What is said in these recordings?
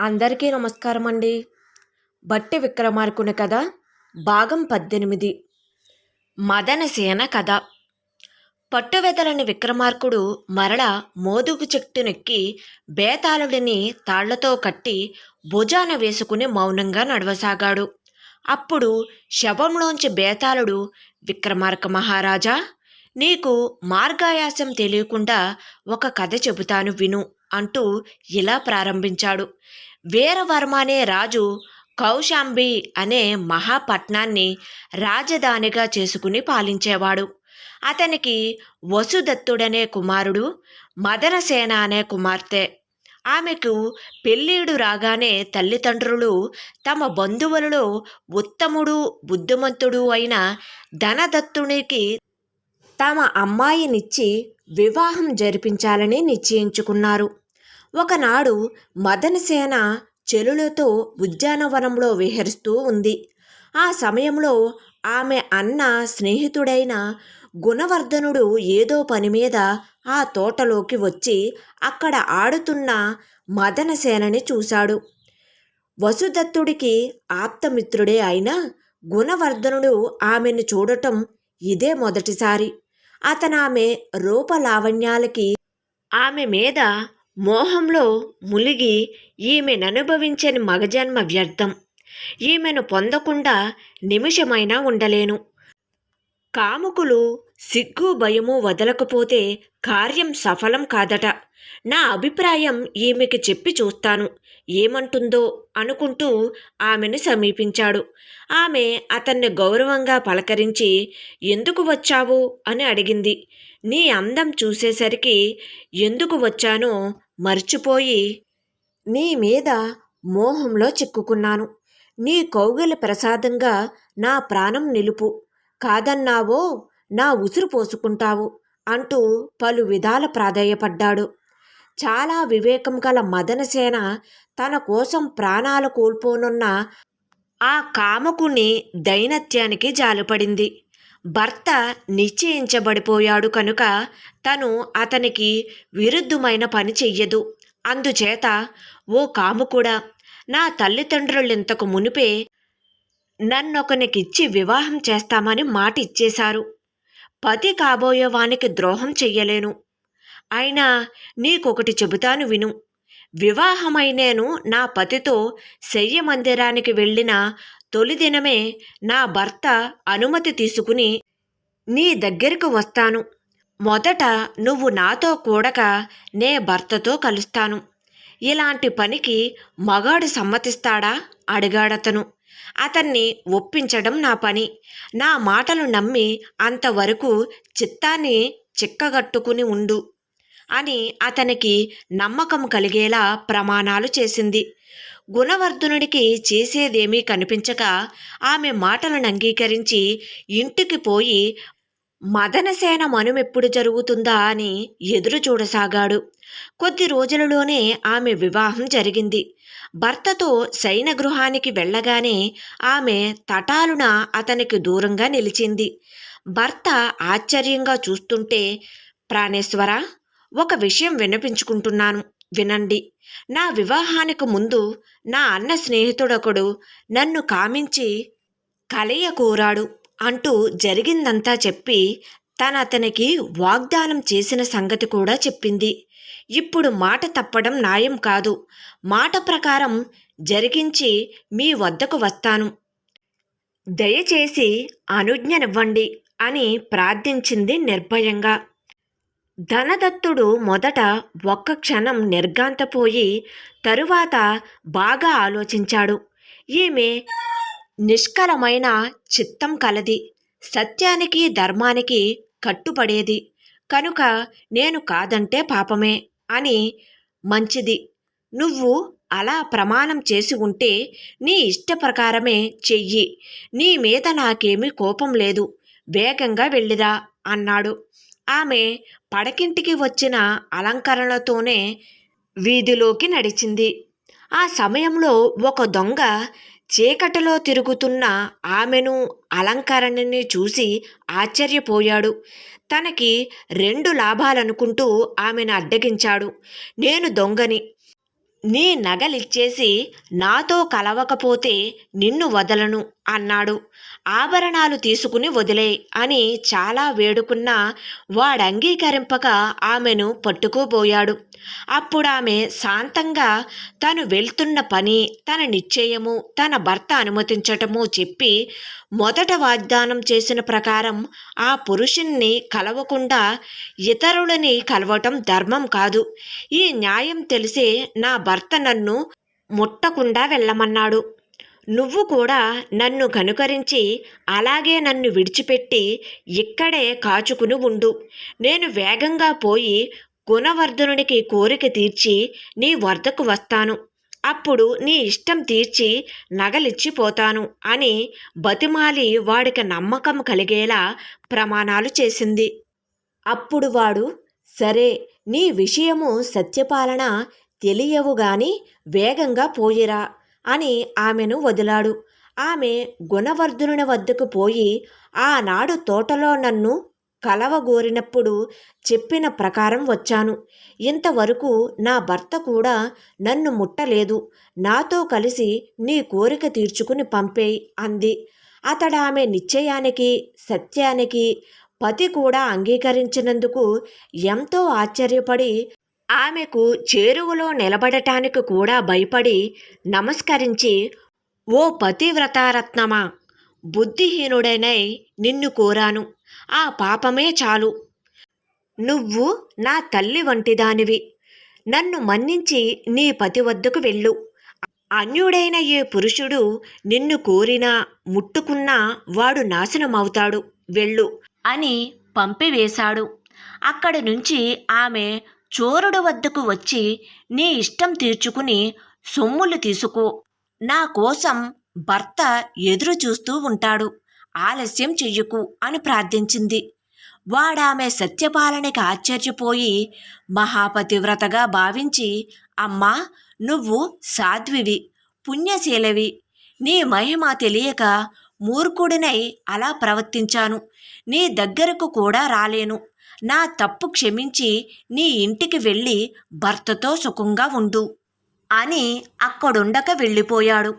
అందరికీ నమస్కారం అండి. బట్టి విక్రమార్కుని కథ భాగం పద్దెనిమిది. మదనసేన కథ. పట్టువెదలని విక్రమార్కుడు మరల మోదుగు చెట్టునెక్కి బేతాళుడిని తాళ్ళతో కట్టి భుజాన వేసుకుని మౌనంగా నడవసాగాడు. అప్పుడు శవంలోంచి బేతాళుడు విక్రమార్క మహారాజా నీకు మార్గాయాసం తెలియకుండా ఒక కథ చెబుతాను విను అంటూ ఇలా ప్రారంభించాడు. వీరవర్మ అనే రాజు కౌశాంబి అనే మహాపట్నాన్ని రాజధానిగా చేసుకుని పాలించేవాడు. అతనికి వసుదత్తుడనే కుమారుడు మదనసేన అనే కుమార్తె. ఆమెకు పెళ్ళీడు రాగానే తల్లిదండ్రులు తమ బంధువులలో ఉత్తముడు బుద్ధిమంతుడు అయిన ధనదత్తునికి తమ అమ్మాయినిచ్చి వివాహం జరిపించాలని నిశ్చయించుకున్నారు. ఒకనాడు మదనసేన చెలులతో ఉద్యానవనంలో విహరిస్తూ ఉంది. ఆ సమయంలో ఆమె అన్న స్నేహితుడైన గుణవర్ధనుడు ఏదో పని మీద ఆ తోటలోకి వచ్చి అక్కడ ఆడుతున్న మదనసేనని చూశాడు. వసుదత్తుడికి ఆప్తమిత్రుడే అయినా గుణవర్ధనుడు ఆమెను చూడటం ఇదే మొదటిసారి. అతనామె రూపలావణ్యాలకి ఆమె మీద మోహంలో ములిగి ఈమెననుభవించని మగజన్మ వ్యర్థం. ఈమెను పొందకుండా నిమిషమైనా ఉండలేను. కాముకులు సిగ్గు భయము వదలకపోతే కార్యం సఫలం కాదట. నా అభిప్రాయం ఈమెకి చెప్పి చూస్తాను. ఏమంటుందో అనుకుంటూ ఆమెను సమీపించాడు. ఆమె అతన్ని గౌరవంగా పలకరించి ఎందుకు వచ్చావు? అని అడిగింది. నీ అందం చూసేసరికి ఎందుకు వచ్చానో మర్చిపోయి నీ మీద మోహంలో చిక్కుకున్నాను. నీ కౌగిలి ప్రసాదంగా నా ప్రాణం నిలుపు. కాదన్నావో నా ఉసురు పోసుకుంటావు అంటూ పలు విధాల ప్రాధేయపడ్డాడు. చాలా వివేకం గల మదనసేన తన కోసం ప్రాణాలు కోల్పోనున్న ఆ కామకుని దైనత్యానికి జాలిపడింది. భర్త నిశ్చయించబడిపోయాడు కనుక తను అతనికి విరుద్ధమైన పని చెయ్యదు. అందుచేత ఓ కాముకుడా నా తల్లిదండ్రులు ఇంతకు మునిపే నన్నొకనికిచ్చి వివాహం చేస్తామని మాట ఇచ్చేశారు పతి కాబోయేవానికి ద్రోహం చెయ్యలేను. అయినా నీకొకటి చెబుతాను విను. వివాహమై నేను నా పతితో శయ్య మందిరానికి వెళ్ళిన తొలి దినమే నా భర్త అనుమతి తీసుకుని నీ దగ్గరకు వస్తాను. మొదట నువ్వు నాతో కూడక నే భర్తతో కలుస్తాను. ఇలాంటి పనికి మగాడు సమ్మతిస్తాడా? అడిగాడతను. అతన్ని ఒప్పించడం నా పని. నా మాటలు నమ్మి అంతవరకు చిత్తాన్ని చిక్కగట్టుకుని ఉండు. అని అతనికి నమ్మకం కలిగేలా ప్రమాణాలు చేసింది. గుణవర్ధనుడికి చేసేదేమీ కనిపించక ఆమె మాటలను అంగీకరించి ఇంటికి పోయి మదనసేన మనుమెప్పుడు జరుగుతుందా అని ఎదురు చూడసాగాడు. కొద్ది రోజులలోనే ఆమె వివాహం జరిగింది. భర్తతో శయనగృహానికి వెళ్ళగానే ఆమె తటాలున అతనికి దూరంగా నిలిచింది. భర్త ఆశ్చర్యంగా చూస్తుంటే ప్రాణేశ్వర ఒక విషయం వినిపించుకుంటున్నాను. వినండి. నా వివాహానికి ముందు నా అన్న స్నేహితుడొకడు నన్ను కామించి కలయ కోరాడు అంటూ జరిగిందంతా చెప్పి తన అతనికి వాగ్దానం చేసిన సంగతి కూడా చెప్పింది. ఇప్పుడు మాట తప్పడం న్యాయం కాదు. మాట ప్రకారం జరిగించి మీ వద్దకు వస్తాను. దయచేసి అనుజ్ఞనివ్వండి అని ప్రార్థించింది నిర్భయంగా. ధనదత్తుడు మొదట ఒక్క క్షణం నిర్గాంతపోయి తరువాత బాగా ఆలోచించాడు. ఈమె నిష్కలమైన చిత్తం కలది. సత్యానికి ధర్మానికి కట్టుపడేది కనుక నేను కాదంటే పాపమే అని మంచిది. నువ్వు అలా ప్రమాణం చేసి ఉంటే నీ ఇష్ట ప్రకారమే చెయ్యి. నీ మీద నాకేమీ కోపం లేదు. వేగంగా వెళ్ళిరా అన్నాడు. ఆమె పడకింటికి వచ్చిన అలంకరణలతోనే వీధిలోకి నడిచింది. ఆ సమయంలో ఒక దొంగ చీకటిలో తిరుగుతున్న ఆమెను అలంకరణని చూసి ఆశ్చర్యపోయాడు. తనకి రెండు లాభాలనుకుంటూ ఆమెను అడ్డగించాడు. నేను దొంగని. నీ నగలిచ్చేసి నాతో కలవకపోతే నిన్ను వదలను అన్నాడు. ఆభరణాలు తీసుకుని వదిలే అని చాలా వేడుకున్నా వాడంగీకరింపక ఆమెను పట్టుకోబోయాడు అప్పుడు ఆమె శాంతంగా తను వెళ్తున్న పని తన నిశ్చయము తన భర్త అనుమతించటము చెప్పి మొదట వాగ్దానం చేసిన ప్రకారం ఆ పురుషుణ్ణి కలవకుండా ఇతరులని కలవటం ధర్మం కాదు. ఈ న్యాయం తెలిసే నా భర్త నన్ను ముట్టకుండా వెళ్ళమన్నాడు. నువ్వు కూడా నన్ను కనుకరించి అలాగే నన్ను విడిచిపెట్టి ఇక్కడే కాచుకుని ఉండు. నేను వేగంగా పోయి గుణవర్ధనుడికి కోరిక తీర్చి నీ వద్దకు వస్తాను. అప్పుడు నీ ఇష్టం తీర్చి నగలిచ్చిపోతాను అని బతిమాలి వాడికి నమ్మకం కలిగేలా ప్రమాణాలు చేసింది. అప్పుడు వాడు సరే నీ విషయము సత్యపాలన తెలియవు గాని వేగంగా పోయిరా అని ఆమెను వదిలాడు. ఆమె గుణవర్ధనుని వద్దకు పోయి ఆనాడు తోటలో నన్ను కలవగోరినప్పుడు చెప్పిన ప్రకారం వచ్చాను. ఇంతవరకు నా భర్త కూడా నన్ను ముట్టలేదు. నాతో కలిసి నీ కోరిక తీర్చుకుని పంపేయి అంది. అతడామె ఆమె నిశ్చయానికి సత్యానికి పతి కూడా అంగీకరించినందుకు ఎంతో ఆశ్చర్యపడి ఆమెకు చేరువలో నిలబడటానికి కూడా భయపడి నమస్కరించి ఓ పతివ్రతారత్నమా బుద్ధిహీనుడైన నిన్ను కోరాను. ఆ పాపమే చాలు. నువ్వు నా తల్లి వంటిదానివి నన్ను మన్నించి నీ పతి వద్దకు వెళ్ళు. అన్యుడైన ఏ పురుషుడు నిన్ను కోరినా ముట్టుకున్నా వాడు నాశనమవుతాడు. వెళ్ళు. అని పంపివేశాడు. అక్కడి నుంచి ఆమె చోరుడు వద్దకు వచ్చి నీ ఇష్టం తీర్చుకుని సొమ్ములు తీసుకో. నా కోసం భర్త ఎదురు చూస్తూ ఉంటాడు. ఆలస్యం చెయ్యకు అని ప్రార్థించింది. వాడామె సత్యపాలనకి ఆశ్చర్యపోయి మహాపతివ్రతగా భావించి అమ్మా నువ్వు సాధ్వివి పుణ్యశీలవి. నీ మహిమ తెలియక మూర్ఖుడినై అలా ప్రవర్తించాను. నీ దగ్గరకు కూడా రాలేను. నా తప్పు క్షమించి నీ ఇంటికి వెళ్ళి భర్తతో సుఖంగా ఉండు అని అక్కడుండక వెళ్ళిపోయాడు.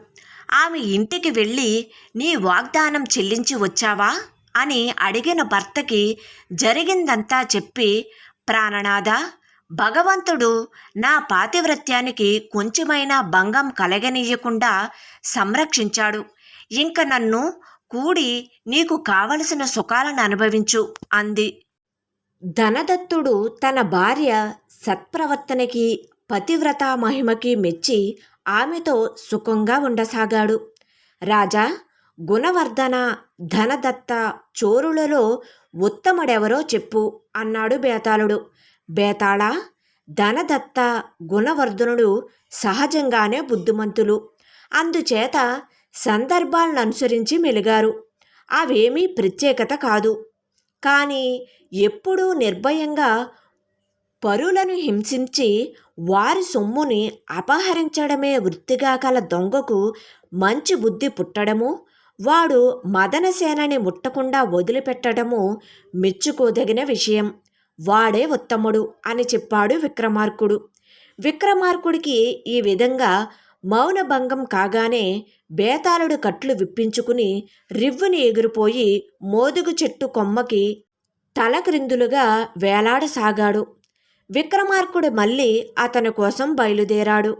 ఆమె ఇంటికి వెళ్ళి నీ వాగ్దానం చెల్లించి వచ్చావా? అని అడిగిన భర్తకి జరిగిందంతా చెప్పి ప్రాణనాథ భగవంతుడు నా పాతివ్రత్యానికి కొంచెమైనా భంగం కలగనీయకుండా సంరక్షించాడు. ఇంక నన్ను కూడి నీకు కావలసిన సుఖాలను అనుభవించు అంది. ధనదత్తుడు తన భార్య సత్ప్రవర్తనకి పతివ్రత మహిమకి మెచ్చి ఆమెతో సుఖంగా ఉండసాగాడు. రాజా గుణవర్ధన ధనదత్త చోరులలో ఉత్తముడెవరో చెప్పు అన్నాడు బేతాళుడు. బేతాళ ధనదత్త గుణవర్ధనుడు సహజంగానే బుద్ధిమంతులు. అందుచేత సందర్భాలను అనుసరించి మెలిగారు. అవేమీ ప్రత్యేకత కాదు. కానీ ఎప్పుడూ నిర్భయంగా పరులను హింసించి వారి సొమ్ముని అపహరించడమే వృత్తిగా కల దొంగకు మంచి బుద్ధి పుట్టడము వాడు మదనసేనని ముట్టకుండా వదిలిపెట్టడము మెచ్చుకోదగిన విషయం. వాడే ఉత్తముడు అని చెప్పాడు విక్రమార్కుడు. విక్రమార్కుడికి ఈ విధంగా మౌనభంగం కాగానే బేతాళుడు కట్లు విప్పించుకుని రివ్వుని ఎగిరిపోయి మోదుగు చెట్టు కొమ్మకి తలక్రిందులుగా వేలాడసాగాడు. విక్రమార్కుడు మళ్ళీ అతని కోసం బయలుదేరాడు.